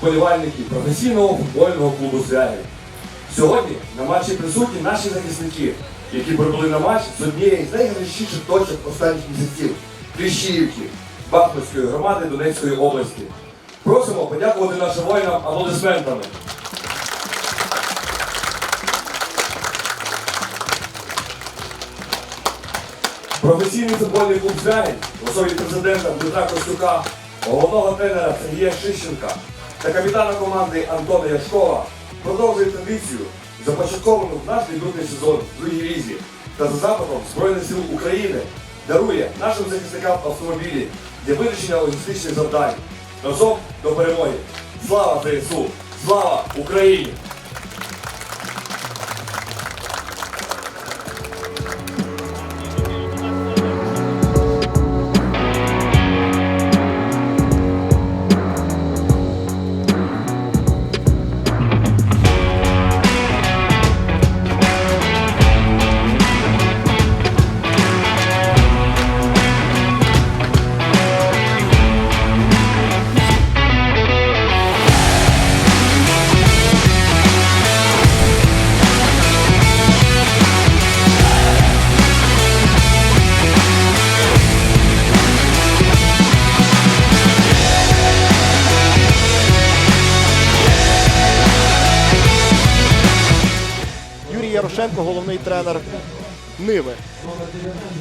Шановні вболівальники професійного футбольного клубу Звягель, сьогодні на матчі присутні наші захисники, які прибули на матч з однієї з найгарячіших точок останніх місяців Кліщіївки, Бахмутської громади Донецької області. Просимо подякувати нашим воїнам аплодисментами. Професійний футбольний клуб Звягель в особі президента Дмитра Костюка, головного тренера Сергія Шищенка та капітана команди Антона Яшкова продовжує традицію, започатковану в наш дебютний сезон в другій лізі та за запитом Збройних сил України дарує нашим захисникам автомобілі для вирішення логістичних завдань. Разом до перемоги! Слава ЗСУ! Слава Україні! Юрій головний тренер Ниви.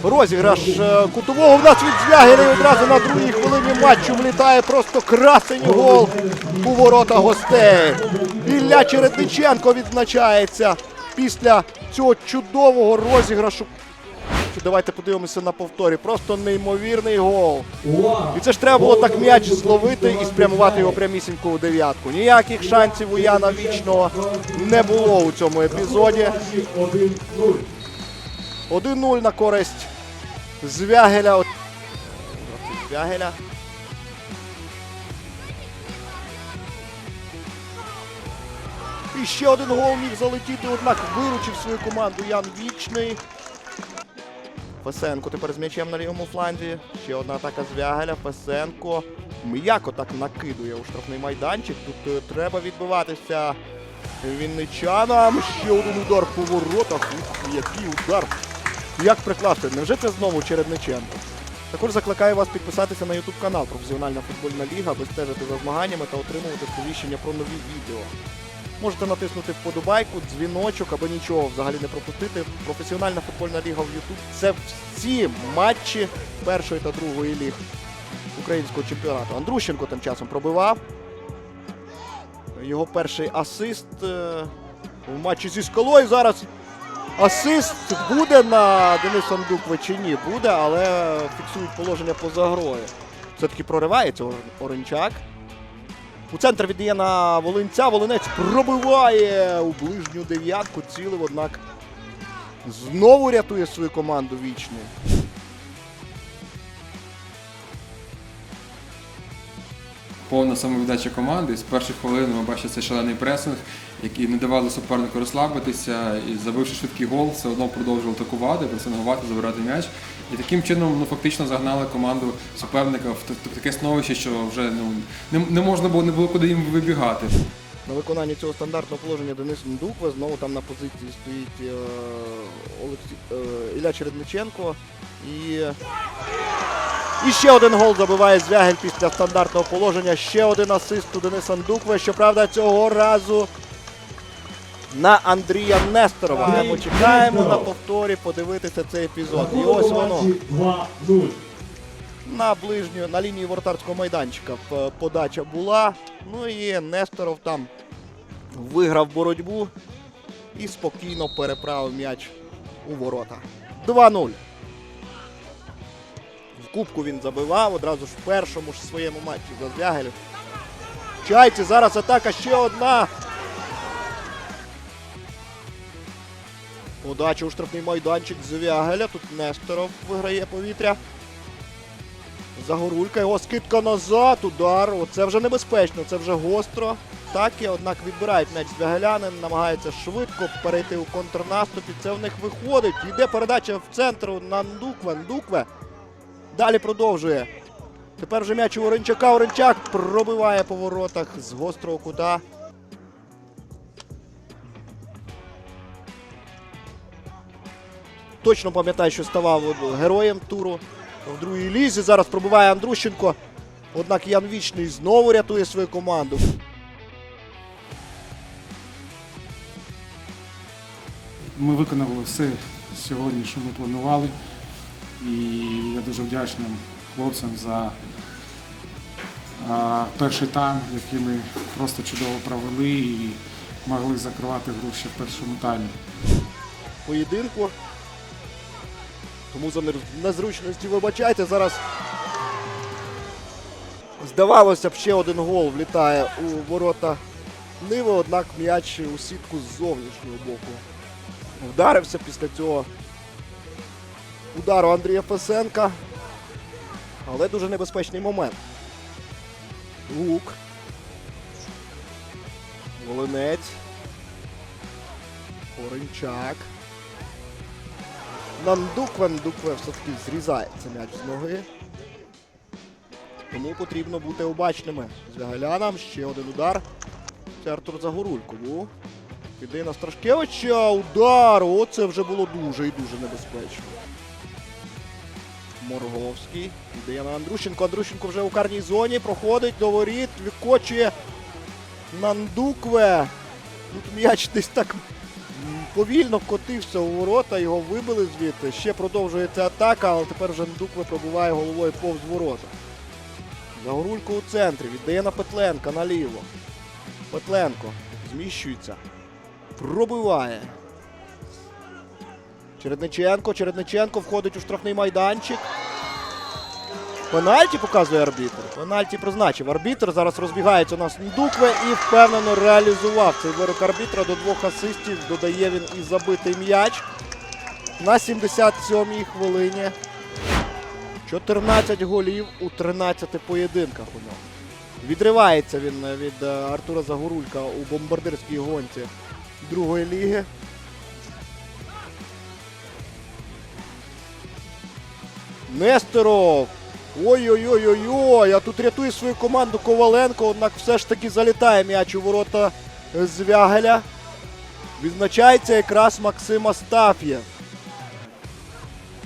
Розіграш е, кутового в нас від Звягіна і одразу на другій хвилині матчу влітає просто красень гол у ворота гостей. Ілля Чередниченко відзначається після цього чудового розіграшу. Давайте подивимося на повторі. Просто неймовірний гол. І це ж треба було так м'яч зловити і спрямувати його прямісінько у дев'ятку. Ніяких шансів у Яна Вічного не було у цьому епізоді. 1-0 на користь Звягеля. Звягеля. І ще один гол міг залетіти, однак виручив свою команду Ян Вічний. Фесенко тепер з м'ячем на лівому фланзі. Ще одна атака Звягеля. Фесенко м'яко так накидує у штрафний майданчик. Тут е, треба відбиватися вінничанам. Ще один удар по воротах. Ух, який удар. Як прикласти? Невже це знову Чередниченко? Також закликаю вас підписатися на YouTube канал Професіональна футбольна ліга, аби стежити за змаганнями та отримувати сповіщення про нові відео. Можете натиснути вподобайку, дзвіночок, аби нічого взагалі не пропустити. Професіональна футбольна ліга в YouTube – це всі матчі першої та другої ліг українського чемпіонату. Андрущенко тим часом пробивав. Його перший асист е, в матчі зі скалою. Зараз асист буде на Дениса Ндукве чи ні? Буде, але фіксують положення поза грою. Все-таки проривається Ор- Оренчак. У центр віддає на Волинця. Волинець пробиває у ближню дев'ятку, цілив, однак знову рятує свою команду вічний. повна самовіддача команди. З перших хвилин ми бачили цей шалений пресинг, який не давали супернику розслабитися. І забивши швидкий гол, все одно продовжували атакувати, пресингувати, забирати м'яч. І таким чином ну, фактично загнали команду суперника в таке становище, що вже ну, не, не можна було, не було куди їм вибігати. На виконанні цього стандартного положення Денис Ндукве. Знову там на позиції стоїть е, Олексій, е, Ілля Чередниченко. І, і ще один гол забиває Звягель після стандартного положення. Ще один асист у Дениса Ндукве. Щоправда, цього разу на Андрія Несторова. Ми чекаємо на повторі подивитися цей епізод. І ось воно. На ближню, на лінії воротарського майданчика подача була. Ну і Несторов там виграв боротьбу і спокійно переправив м'яч у ворота. 2-0. В кубку він забивав одразу ж в першому ж своєму матчі за Звягелю. Чайці, зараз атака ще одна. Подача у штрафний майданчик Звягеля. Тут Несторов виграє повітря. Загорулька, його скидка назад, удар. Оце вже небезпечно, це вже гостро. Так, і однак відбирають м'яч Звягелянин, намагається швидко перейти у контрнаступ, і це в них виходить. Йде передача в центр на Ндукве. Ндукве. Далі продовжує Тепер вже м'яч у Оренчака. Оренчак пробиває по воротах з гострого кута. Точно пам'ятаю, що ставав героєм туру в другій лізі. Зараз пробиває Андрущенко. Однак Ян Вічний знову рятує свою команду. Ми виконали все сьогодні, що ми планували. І я дуже вдячний хлопцям за перший тайм, який ми просто чудово провели і могли закривати гру ще в першому таймі. поєдинку. Тому за незручності вибачайте. Зараз здавалося б, ще один гол влітає у ворота Ниви, однак м'яч у сітку з зовнішнього боку. Вдарився після цього удару Андрія Фесенка. Але дуже небезпечний момент. Лук. Волинець. Оренчак. Нандукве, Нандукве все-таки зрізає цей м'яч з ноги. Тому потрібно бути обачними. З Вягалянам ще один удар. Це Артур Загорулько. Ну, піде на Страшкевича. Удар! Оце вже було дуже і дуже небезпечно. Морговський. Віддає на Андрущенко. Андрущенко вже у карній зоні. Проходить до воріт. Відкочує Нандукве. Тут м'яч десь так повільно котився у ворота, його вибили звідти. Ще продовжується атака, але тепер вже Ндукве пробиває головою повз ворота. Загорулько у центрі. Віддає на Петленка наліво. Петленко зміщується. Пробиває. Чередниченко. Чередниченко входить у штрафний майданчик. Пенальті показує арбітр. Пенальті призначив. Арбітр зараз розбігається у нас Ндукве і впевнено реалізував цей вирок арбітра. До двох асистів додає він і забитий м'яч. На 77-й хвилині. 14 голів у 13 поєдинках у нього. Відривається він від е, Артура Загорулька у бомбардирській гонці другої ліги. Нестеров. Ой-ой-ой-ой-ой, а тут рятує свою команду Коваленко, однак все ж таки залітає м'яч у ворота Звягеля. Відзначається якраз Максим Астаф'єв.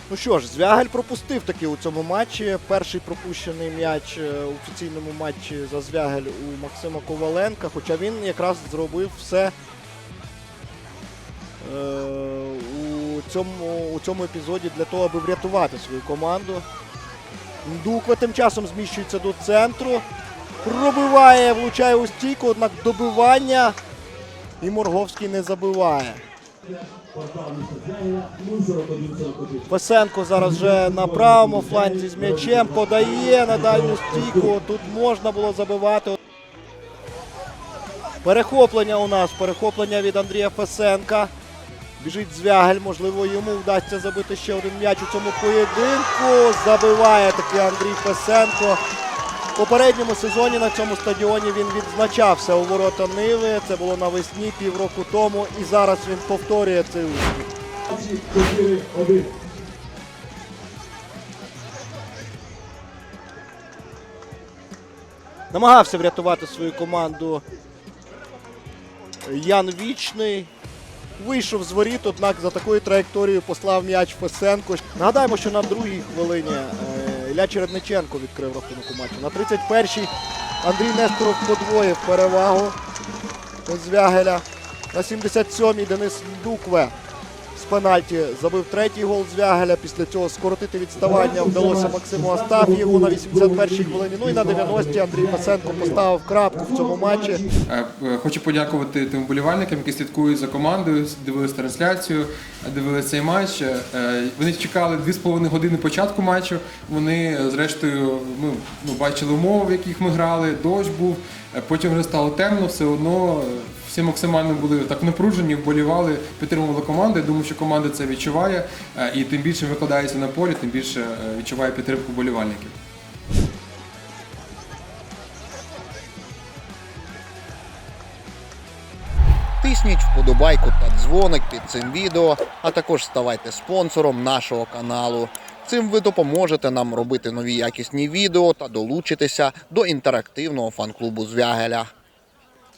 Ну що ж, Звягель пропустив таки у цьому матчі. Перший пропущений м'яч е, у офіційному матчі за Звягель у Максима Коваленка, хоча він якраз зробив все е, у, цьому, у цьому епізоді для того, аби врятувати свою команду. Ндуква тим часом зміщується до центру. Пробиває, влучає у стійку, однак добивання. І Морговський не забиває. Песенко зараз вже на правому фланзі з м'ячем подає на дальню стійку. Тут можна було забивати. Перехоплення у нас, перехоплення від Андрія Фесенка. Біжить Звягель, можливо, йому вдасться забити ще один м'яч у цьому поєдинку. Забиває таки Андрій Фесенко. В попередньому сезоні на цьому стадіоні він відзначався у ворота Ниви. Це було навесні півроку тому. І зараз він повторює цей успіх. Намагався врятувати свою команду Ян Вічний. Вийшов з воріт, однак за такою траєкторією послав м'яч Фесенко. Нагадаємо, що на другій хвилині е, Ілля Чередниченко відкрив рахунок у матчі. На 31-й Андрій Несторов подвоїв перевагу Звягеля. На 77-й Денис Дукве з пенальті забив третій гол Звягеля. Після цього скоротити відставання вдалося Максиму Астаф'єву на 81-й хвилині. Ну і на 90-й Андрій Фесенко поставив крапку в цьому матчі. Е, е, Хочу подякувати тим вболівальникам, які слідкують за командою, дивились трансляцію, дивились цей матч. Е, Вони чекали 2,5 години початку матчу. Вони, зрештою, ми ну, бачили умови, в яких ми грали, дощ був. Потім вже стало темно, все одно всі максимально були так напружені, вболівали, підтримували команду. Я думаю, що команда це відчуває. Е, І тим більше викладається на полі, тим більше е, відчуває підтримку вболівальників. Тисніть вподобайку та дзвоник під цим відео, а також ставайте спонсором нашого каналу. Цим ви допоможете нам робити нові якісні відео та долучитися до інтерактивного фан-клубу Звягеля.